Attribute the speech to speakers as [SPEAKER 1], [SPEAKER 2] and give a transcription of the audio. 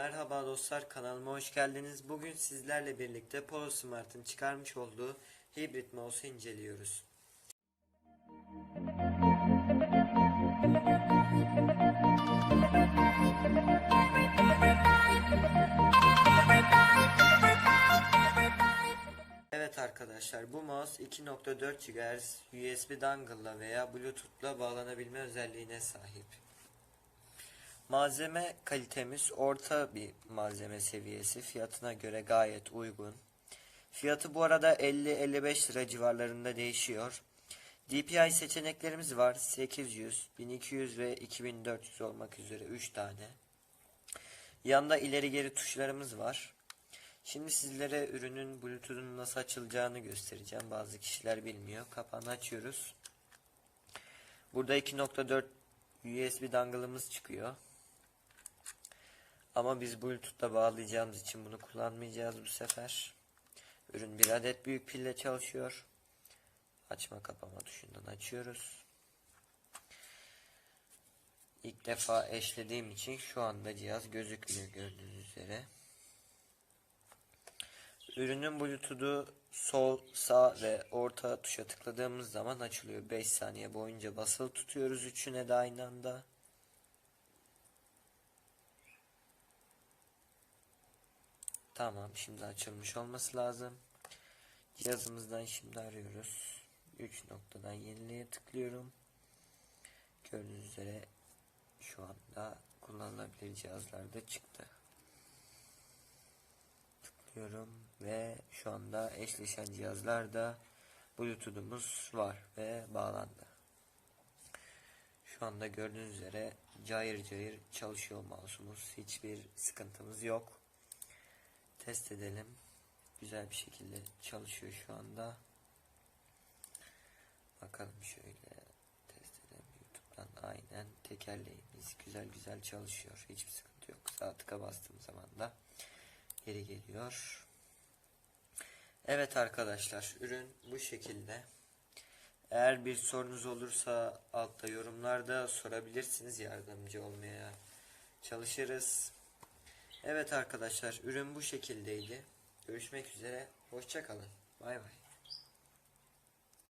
[SPEAKER 1] Merhaba dostlar kanalıma hoş geldiniz. Bugün sizlerle birlikte Polo Smart'ın çıkarmış olduğu hibrit mouse'u inceliyoruz. Evet arkadaşlar bu mouse 2.4 GHz USB dongle'la veya Bluetooth'la bağlanabilme özelliğine sahip. Malzeme kalitemiz orta bir malzeme seviyesi. Fiyatına göre gayet uygun. Fiyatı bu arada 50-55 lira civarlarında değişiyor. DPI seçeneklerimiz var. 800, 1200 ve 2400 olmak üzere 3 tane. Yanda ileri geri tuşlarımız var. Şimdi sizlere ürünün Bluetooth'un nasıl açılacağını göstereceğim. Bazı kişiler bilmiyor. Kapağını açıyoruz. Burada 2.4 USB dongle'ımız çıkıyor. Ama biz Bluetooth'la bağlayacağımız için bunu kullanmayacağız bu sefer. Ürün bir adet büyük pille çalışıyor. Açma kapama tuşundan açıyoruz. İlk defa eşlediğim için şu anda cihaz gözükmüyor gördüğünüz üzere. Ürünün Bluetooth'u sol, sağ ve orta tuşa tıkladığımız zaman açılıyor. 5 saniye boyunca basılı tutuyoruz üçüne de aynı anda. Tamam şimdi açılmış olması lazım. Cihazımızdan şimdi arıyoruz. 3 noktadan yenileye tıklıyorum. Gördüğünüz üzere şu anda kullanılabilir cihazlarda çıktı. Tıklıyorum ve şu anda eşleşen cihazlarda Bluetooth'umuz var ve bağlandı. Şu anda gördüğünüz üzere cayır cayır çalışıyor mouse'umuz. Hiçbir sıkıntımız yok. Test edelim. Güzel bir şekilde çalışıyor şu anda. Bakalım şöyle test edelim YouTube'dan aynen tekerleğimiz güzel güzel çalışıyor. Hiçbir sıkıntı yok. Sağ tıka bastığım zaman da geri geliyor. Evet arkadaşlar ürün bu şekilde. Eğer bir sorunuz olursa altta yorumlarda sorabilirsiniz yardımcı olmaya çalışırız. Evet arkadaşlar ürün bu şekildeydi. Görüşmek üzere. Hoşçakalın. Bay bay.